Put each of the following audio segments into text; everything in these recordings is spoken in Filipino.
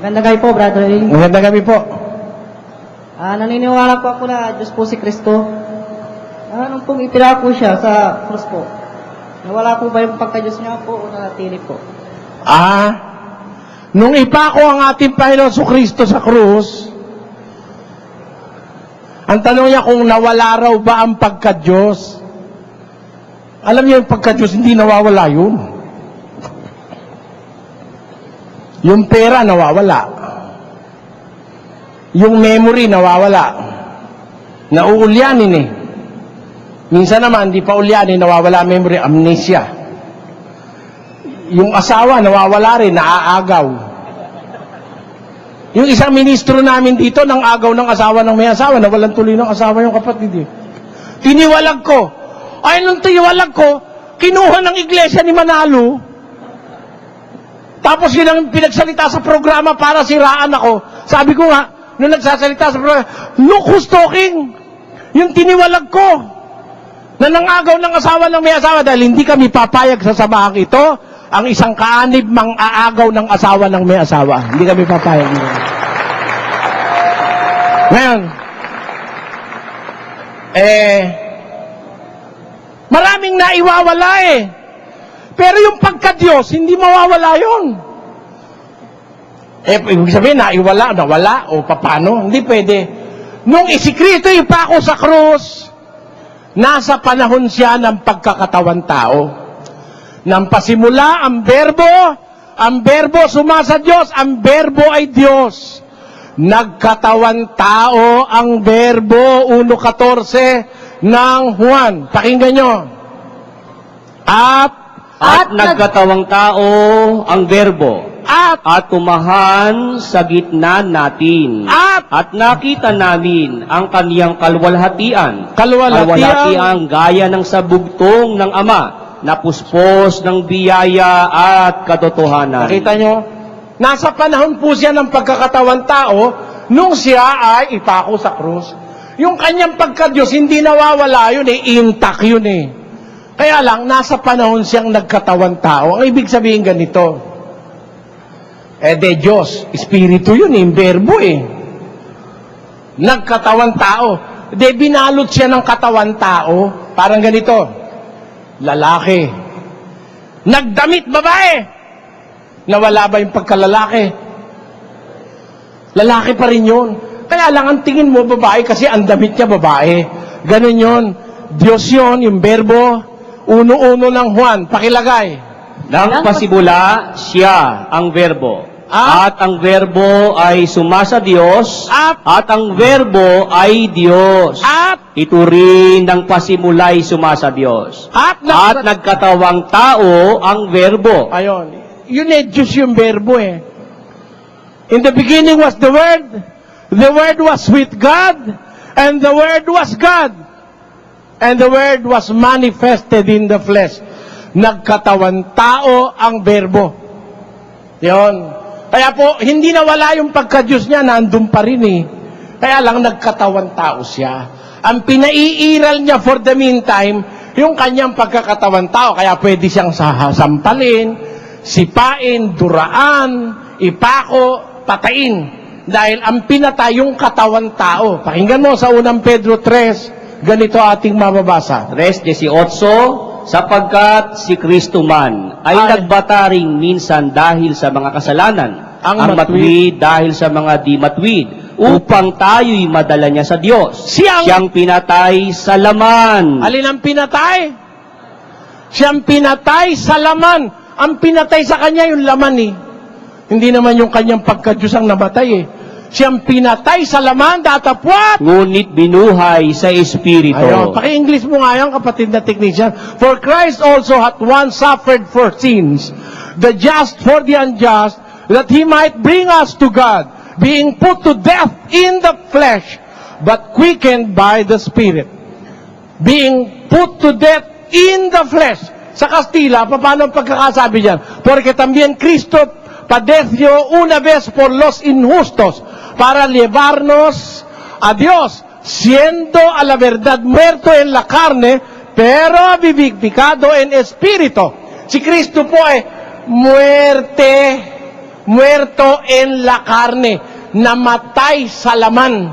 Magandang gabi po, Brother Ray. Magandang gabi po. Ah, naniniwala po ako na Diyos po si Kristo. Ah, nung pong ipirako siya sa cross po, nawala po ba yung pagka-Diyos niya po o nanatili po? Ah, nung ipako ang ating Panginoon sa Kristo sa krus, ang tanong niya kung nawala raw ba ang pagka-Diyos. Alam niyo yung pagka-Diyos, hindi nawawala yun. Yung pera, nawawala. Yung memory, nawawala. Nauulyanin eh. Minsan naman, di pa ulyanin, nawawala memory, amnesia. Yung asawa, nawawala rin, naaagaw. Yung isang ministro namin dito, nang agaw ng asawa ng may asawa, nawalan tuloy ng asawa yung kapatid eh. Tiniwalag ko. Ay, nung tiniwalag ko, kinuha ng iglesia ni Manalo, tapos yun ang pinagsalita sa programa para siraan ako. Sabi ko nga, nung nagsasalita sa programa, look who's talking. Yung tiniwalag ko, na nangagaw ng asawa ng may asawa dahil hindi kami papayag sa samahang ito, ang isang kaanib mang aagaw ng asawa ng may asawa. Hindi kami papayag. Ngayon, eh, maraming naiwawala eh. Pero yung pagka-Diyos, hindi mawawala yun. Eh, ibig sabihin, naiwala, nawala, o papano? Hindi pwede. Nung isikrito ipako sa krus, nasa panahon siya ng pagkakatawan tao. Nang pasimula ang berbo, ang berbo sumasa Diyos, ang berbo ay Diyos. Nagkatawan tao ang berbo 1.14 ng Juan. Pakinggan nyo. At, At nagkatawang tao ang verbo at, at tumahan sa gitna natin. at, At nakita namin ang kaniyang kalwalhatian. Kalwalhatian. Kalwalhatian gaya ng sabugtong ng Ama na puspos ng biyaya at katotohanan. Nakita nyo? Nasa panahon po siya ng pagkakatawan tao nung siya ay ipako sa krus. Yung kanyang pagka-Diyos, hindi nawawala yun eh, intact yun eh. Kaya lang, nasa panahon siyang nagkatawan tao. Ang ibig sabihin ganito, eh de Diyos, Espiritu yun eh, verbo eh. Nagkatawan tao. De binalot siya ng katawan tao, parang ganito, lalaki. Nagdamit babae. Nawala ba yung pagkalalaki? Lalaki pa rin yun. Kaya lang ang tingin mo babae kasi ang damit niya babae. Ganun yun. Diyos yun, yung verbo, uno-uno ng Juan, pakilagay. Nang pasimula, siya ang verbo. At- At ang verbo ay sumasa Diyos. At- At ang verbo ay Diyos. At, Ito rin ng pasimulay sumasa Diyos. at, At nagkatawang tao ang verbo. Ayon. Yun eh, Diyos yung verbo eh. In the beginning was the Word, the Word was with God, and the Word was God. And the Word was manifested in the flesh. Nagkatawan tao ang verbo. Yon. Kaya po, hindi nawala yung pagka-Diyos niya, nandun pa rin eh. Kaya lang nagkatawan tao siya. Ang pinaiiral niya for the meantime, yung kanyang pagkakatawan tao. Kaya pwede siyang sa- sampalin, sipain, duraan, ipako, patain. Dahil ang pinatay yung katawan tao. Pakinggan mo sa unang Pedro 3, ganito ating mababasa. Res 18, sapagkat si Kristo man ay Ay. nagbataring minsan dahil sa mga kasalanan, Ang ang, matwid. matwid dahil sa mga di matwid, upang tayo'y madala niya sa Diyos. Siyang- Siyang pinatay sa laman. Alin ang pinatay? Siyang pinatay sa laman. Ang pinatay sa kanya yung laman eh. Hindi naman yung kanyang pagkadyos ang namatay eh. Siyang pinatay sa laman, datapwat! Ngunit binuhay sa Espiritu. Ayun, paki-English mo nga yan, kapatid na technician. For Christ also hath once suffered for sins, the just for the unjust, that he might bring us to God, being put to death in the flesh, but quickened by the Spirit. Being put to death in the flesh. Sa Kastila, paano ang pagkakasabi diyan? Porque también Cristo padeció una vez por los injustos para llevarnos a Dios, siendo a la verdad muerto en la carne, pero vivificado en espíritu. Si Cristo po ay muerte muerto en la carne, namatay sa laman.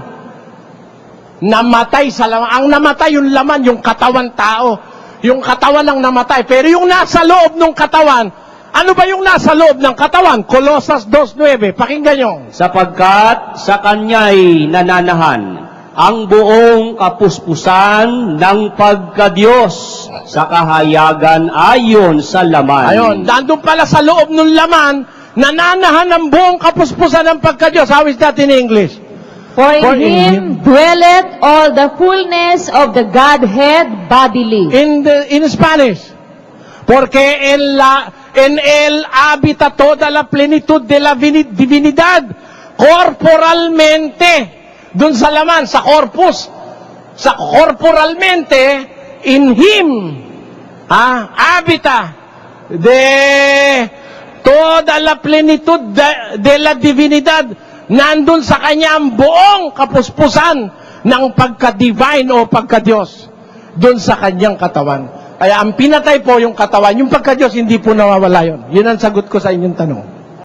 Namatay sa laman. Ang namatay yung laman, yung katawan tao. Yung katawan ang namatay. Pero yung nasa loob ng katawan, ano ba yung nasa loob ng katawan? Colossus 2.9. Pakinggan nyo. sapagkat sa kanya'y nananahan ang buong kapuspusan ng pagkadiyos sa kahayagan ayon sa laman. Ayun, nandun pala sa loob ng laman, nananahan ang buong kapuspusan ng pagka-Diyos. How is that in English? For in For in him him- dwelleth all the fullness of the Godhead bodily. In, the, in Spanish. Porque en, la, en él habita toda la plenitud de la vini- divinidad corporalmente. Dun sa laman, sa corpus. Sa corporalmente, in him, ah, habita de toda la plenitud de, de la divinidad. Nandun sa kanya ang buong kapuspusan ng pagka-divine o pagka-Diyos. Doon sa kanyang katawan. Kaya ang pinatay po yung katawan, yung pagka-Diyos, hindi po nawawala yon. Yun ang sagot ko sa inyong tanong.